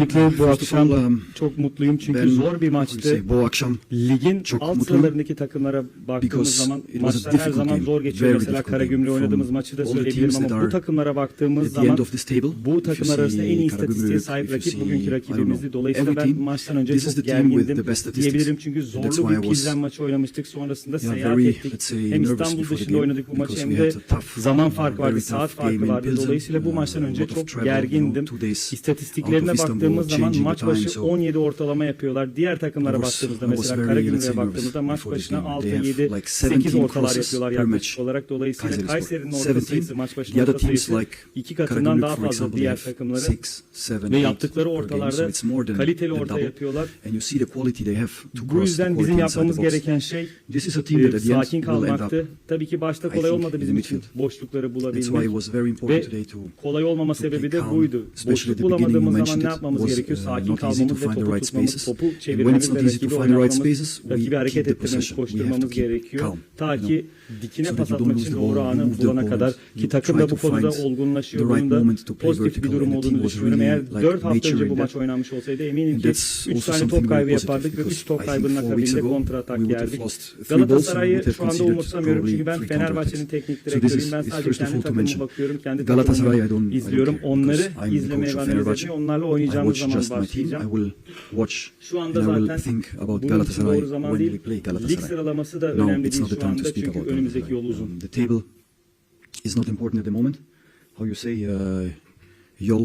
Öncelikle bu akşam çok mutluyum çünkü ben zor bir maçtı. say, bu akşam Ligin çok alt sıralarındaki takımlara baktığımız zaman maçlar her zaman game, zor geçiyor. Mesela difficult Karagümrük game. oynadığımız maçı da söyleyebilirim ama bu takımlara baktığımız zaman table, bu takımlar arasında en iyi istatistiğe sahip rakip bugünkü rakibimizdi. Dolayısıyla ben maçtan önce çok gergindim diyebilirim. Çünkü zorlu bir Pilsen maçı oynamıştık. Sonrasında seyahat ettik. Hem İstanbul dışında oynadık bu maçı hem de zaman farkı vardı, saat farkı vardı. Dolayısıyla bu maçtan Uh, önce lot of çok gergindim. İstatistiklerine Istanbul, baktığımız zaman maç başı so 17 ortalama yapıyorlar. Diğer takımlara baktığımızda mesela Karagümrük'e baktığımızda maç başına game. 6, They have 7, like 8 17 ortalar yapıyorlar yaklaşık olarak. Dolayısıyla. Kayseri'nin orta 17. sayısı maç başına orta sayısı iki katından daha fazla diğer takımların. Ve yaptıkları ortalarda kaliteli orta yapıyorlar. Bu yüzden bizim yapmamız gereken şey e, sakin kalmaktı. Tabii ki başta kolay olmadı bizim için boşlukları bulabilmek. Ve kolay olmama sebebi de buydu. Boşluk bulamadığımız zaman ne it yapmamız was, gerekiyor? Sakin kalmamız ve topu right tutmamız, spaces. topu çevirmemiz ve rakibi find the right oynatmamız, rakibi hareket ettirmemiz, koşturmamız gerekiyor. Ta ki dikine pas atmak için doğru anı bulana kadar ki takım da bu konuda olgunlaşıyor. Bunun da pozitif bir durum olduğunu düşünüyorum. Eğer like, 4 hafta önce bu maç oynanmış olsaydı eminim ki that's 3 also tane top kaybı yapardık ve because 3 top kaybının akabinde kontra atak yerdik. Galatasaray'ı şu anda umursamıyorum çünkü ben Fenerbahçe'nin teknik direktörüyüm. Ben sadece kendi takımıma bakıyorum. Kendi takımımı izliyorum. Onları izlemeye coach of ben Fenerbahçe. I watch zaman just my team. I başlayacağım. will watch Şu and I will think about Galatasaray doğru zaman when değil. we play Lig Galatasaray. sıralaması da No, önemli it's değil not the şu time to anda speak çünkü about önümüzdeki yol Galatasaray. uzun. Um, The table is not important at the moment. How you say, uh, Yol